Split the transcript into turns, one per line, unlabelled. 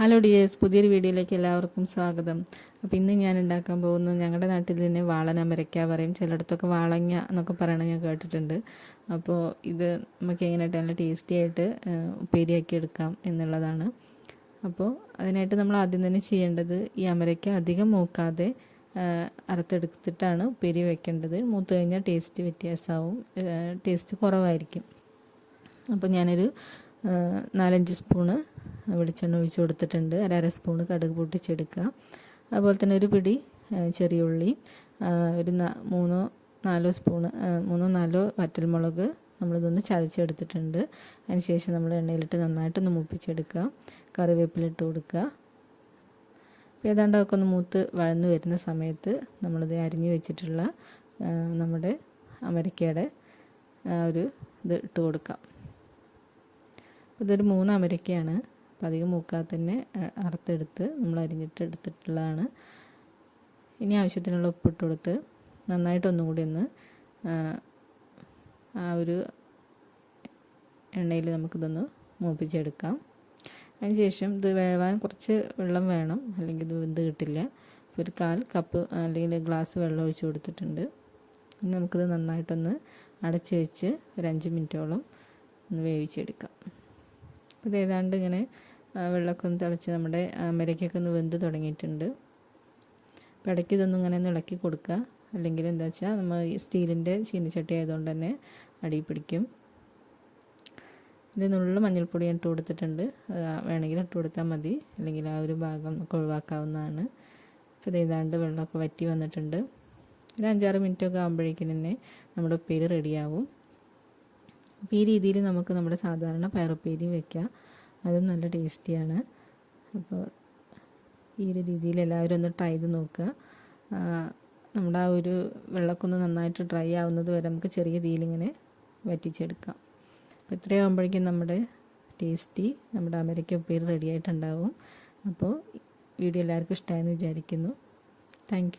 Hello dears പുതിയൊരു വീഡിയോയിലേക്ക് എല്ലാവർക്കും സ്വാഗതം. അപ്പോൾ ഇന്ന് ഞാൻ ഉണ്ടാക്കാൻ പോകുന്നത് ഞങ്ങളുടെ നാട്ടിൽ തന്നെ വാളന അമരയ്ക്ക പറയും. ചിലയിടത്തൊക്കെ വാളങ്ങ എന്നൊക്കെ പറയണത് ഞാൻ കേട്ടിട്ടുണ്ട്. അപ്പോൾ ഇത് നമുക്ക് എങ്ങനെയായിട്ട് നല്ല ടേസ്റ്റി ആയിട്ട് ഉപ്പേരിയാക്കി എടുക്കാം എന്നുള്ളതാണ്. അപ്പോൾ അതിനായിട്ട് നമ്മൾ ആദ്യം തന്നെ ചെയ്യേണ്ടത് ഈ അമരയ്ക്ക അധികം മൂക്കാതെ അറുത്തെടുത്തിട്ടാണ് ഉപ്പേരി വെക്കേണ്ടത്. മൂത്ത് കഴിഞ്ഞാൽ ടേസ്റ്റ് വ്യത്യാസമാവും ടേസ്റ്റ് കുറവായിരിക്കും. അപ്പോൾ ഞാനൊരു നാലഞ്ച് സ്പൂണ് വെളിച്ചെണ്ണ ഒഴിച്ച് കൊടുത്തിട്ടുണ്ട്. അര അര സ്പൂൺ കടുക് പൊട്ടിച്ചെടുക്കുക. അതുപോലെ തന്നെ ഒരു പിടി ചെറിയ ഉള്ളി ഒരു മൂന്നോ നാലോ സ്പൂണ് മൂന്നോ നാലോ വറ്റൽമുളക് നമ്മളിതൊന്ന് ചതച്ചെടുത്തിട്ടുണ്ട്. അതിനുശേഷം നമ്മൾ എണ്ണയിലിട്ട് നന്നായിട്ടൊന്ന് മൂപ്പിച്ചെടുക്കുക. കറിവേപ്പിലിട്ട് കൊടുക്കുക. അപ്പോൾ ഏതാണ്ട് ഒക്കെ ഒന്ന് മൂത്ത് വഴന്ന് വരുന്ന സമയത്ത് നമ്മളിത് അരിഞ്ഞു വെച്ചിട്ടുള്ള നമ്മുടെ അമരക്കയുടെ ഒരു ഇത് ഇട്ട് കൊടുക്കാം. ഇതൊരു മൂന്ന് അമരക്കയാണ്. അപ്പം അധികം മൂക്കാതെ തന്നെ അറുത്തെടുത്ത് നമ്മൾ അരിഞ്ഞിട്ട് എടുത്തിട്ടുള്ളതാണ്. ഇനി ആവശ്യത്തിനുള്ള ഉപ്പിട്ട് കൊടുത്ത് നന്നായിട്ടൊന്നും ഒന്നുകൂടി ഒന്ന് ആ ഒരു എണ്ണയിൽ നമുക്കിതൊന്ന് മൂപ്പിച്ചെടുക്കാം. അതിനുശേഷം ഇത് വേവാൻ കുറച്ച് വെള്ളം വേണം അല്ലെങ്കിൽ ഇത് വെന്ത് കിട്ടില്ല. ഒരു കാൽ കപ്പ് അല്ലെങ്കിൽ ഗ്ലാസ് വെള്ളം ഒഴിച്ച് കൊടുത്തിട്ടുണ്ട്. ഇനി നമുക്കിത് നന്നായിട്ടൊന്ന് അടച്ച് വെച്ച് ഒരു അഞ്ച് മിനിറ്റോളം ഒന്ന് വേവിച്ചെടുക്കാം. അപ്പോൾ ഇത് ഏതാണ്ട് ഇങ്ങനെ വെള്ളമൊക്കെ ഒന്ന് തിളച്ച് നമ്മുടെ അമരയ്ക്കൊക്കെ ഒന്ന് വെന്ത് തുടങ്ങിയിട്ടുണ്ട്. അപ്പോൾ ഇടയ്ക്ക് ഇതൊന്നും ഇങ്ങനെ ഒന്ന് ഇളക്കി കൊടുക്കുക. അല്ലെങ്കിൽ എന്താ വെച്ചാൽ നമ്മൾ സ്റ്റീലിന്റെ ചീനിച്ചട്ടി ആയതുകൊണ്ട് തന്നെ അടി പിടിക്കും. ഇതിനുള്ള മഞ്ഞൾപ്പൊടി ഞാൻ ഇട്ട് കൊടുത്തിട്ടുണ്ട്. വേണമെങ്കിൽ ഇട്ട് കൊടുത്താൽ മതി. അല്ലെങ്കിൽ ആ ഒരു ഭാഗം നമുക്ക് ഒഴിവാക്കാവുന്നതാണ്. അപ്പോൾ ഇതേതാണ്ട് വെള്ളമൊക്കെ വറ്റി വന്നിട്ടുണ്ട്. ഒരു അഞ്ചാറ് മിനിറ്റൊക്കെ ആകുമ്പോഴേക്കും തന്നെ നമ്മുടെ ഉപ്പേരി റെഡിയാവും. അപ്പോൾ ഈ രീതിയിൽ നമുക്ക് നമ്മുടെ സാധാരണ പയറുപ്പേരി വെക്കാം. അതും നല്ല ടേസ്റ്റിയാണ്. അപ്പോൾ ഈ ഒരു രീതിയിൽ എല്ലാവരും ഒന്ന് ട്രൈ ചെയ്ത് നോക്കുക. നമ്മുടെ ആ ഒരു വെള്ളക്കൊന്ന് നന്നായിട്ട് ഡ്രൈ ആവുന്നത് വരെ നമുക്ക് ചെറിയ തീയിലിങ്ങനെ വറ്റിച്ചെടുക്കാം. അപ്പോൾ ഇത്രയാകുമ്പോഴേക്കും നമ്മുടെ ടേസ്റ്റി നമ്മുടെ അമരയ്ക്ക ഉപ്പേരി റെഡി ആയിട്ടുണ്ടാവും. അപ്പോൾ വീഡിയോ എല്ലാവർക്കും ഇഷ്ടമായെന്ന് വിചാരിക്കുന്നു. താങ്ക്